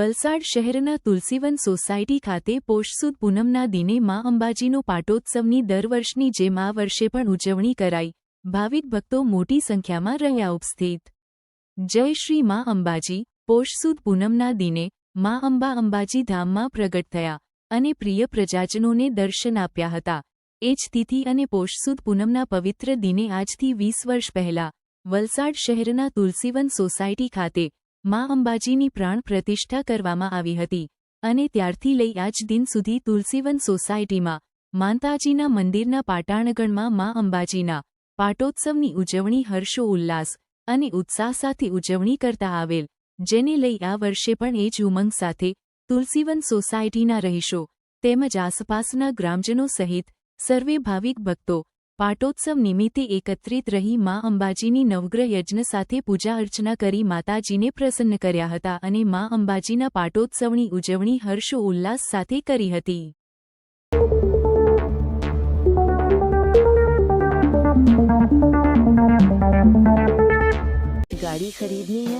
વલસાડ શહેરના તુલસીવન સોસાયટી ખાતે પોષસુદ પૂનમના દિને મા અંબાજીનો પાટોત્સવની દર વર્ષની જેમ આ વર્ષે પણ ઉજવણી કરાઈ. ભાવિક ભક્તો મોટી સંખ્યામાં રહ્યા ઉપસ્થિત. જય શ્રી મા અંબાજી. પોષસુદ પૂનમના દિને મા અંબા અંબાજી ધામમાં પ્રગટ થયા અને પ્રિય પ્રજાજનોને દર્શન આપ્યા હતા. એ જ તિથિ અને પોષસુદ પૂનમના પવિત્ર દિને આજથી વીસ વર્ષ પહેલા વલસાડ શહેરના તુલસીવન સોસાયટી ખાતે મા અંબાજીની પ્રાણ પ્રતિષ્ઠા કરવામાં આવી હતી અને ત્યારથી લઈ આજ દિન સુધી તુલસીવન સોસાયટીમાં, માતાજીના મંદિરના પાટાણગણમાં મા અંબાજીના પાટોત્સવની ઉજવણી હર્ષો ઉલ્લાસ અને ઉત્સાહ સાથે ઉજવણી કરતા આવેલ, જેને લઈ આ વર્ષે પણ એ જ ઉમંગ સાથે તુલસીવન સોસાયટીના રહીશો તેમજ આસપાસના ગ્રામજનો સહિત સર્વે ભાવિક ભક્તો પાટોત્સવ નિમિત્તે એકત્રિત રહી મા અંબાજીની નવગ્રહ યજ્ઞ સાથે પૂજા અર્ચના કરી માતાજીને પ્રસન્ન કર્યા હતા અને મા અંબાજીના પાટોત્સવની ઉજવણી હર્ષો ઉલ્લાસ સાથે કરી હતી गाड़ी खरीदनी है